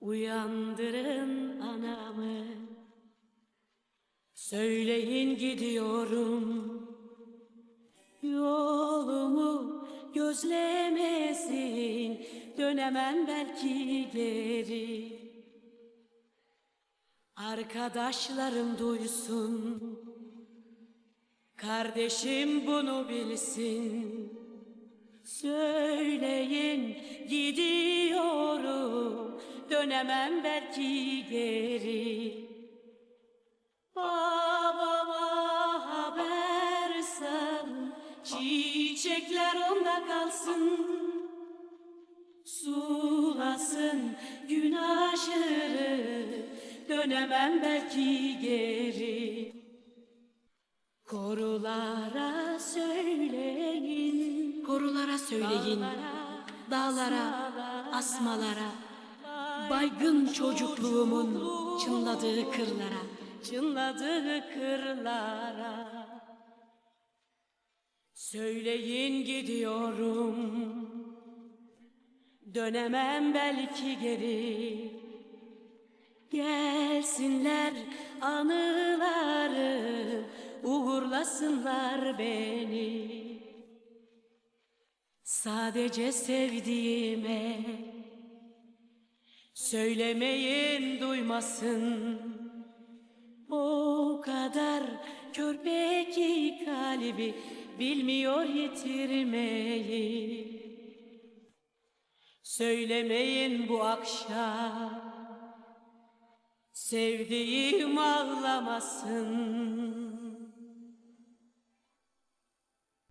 Uyandırın anamı. Söyleyin gidiyorum. Yolumu gözlemesin. Dönemem belki geri. Arkadaşlarım duysun. Kardeşim bunu bilsin. Söyleyin gidiyorum Dönemem belki geri. Babama haber sal Çiçekler onda kalsın. Sulasın gün aşırı Dönemem belki geri. Korulara söyleyin Korulara söyleyin Dağlara, asmalara Baygın çocukluğumun çınladığı kırlara. Çınladığı kırlara. Söyleyin gidiyorum. Dönemem belki geri. Gelsinler anıları Uğurlasınlar beni. Sadece sevdiğime Söylemeyin duymasın. O kadar körpe ki kalbi Bilmiyor yitirmeyi. Söylemeyin bu akşam Sevdiğim ağlamasın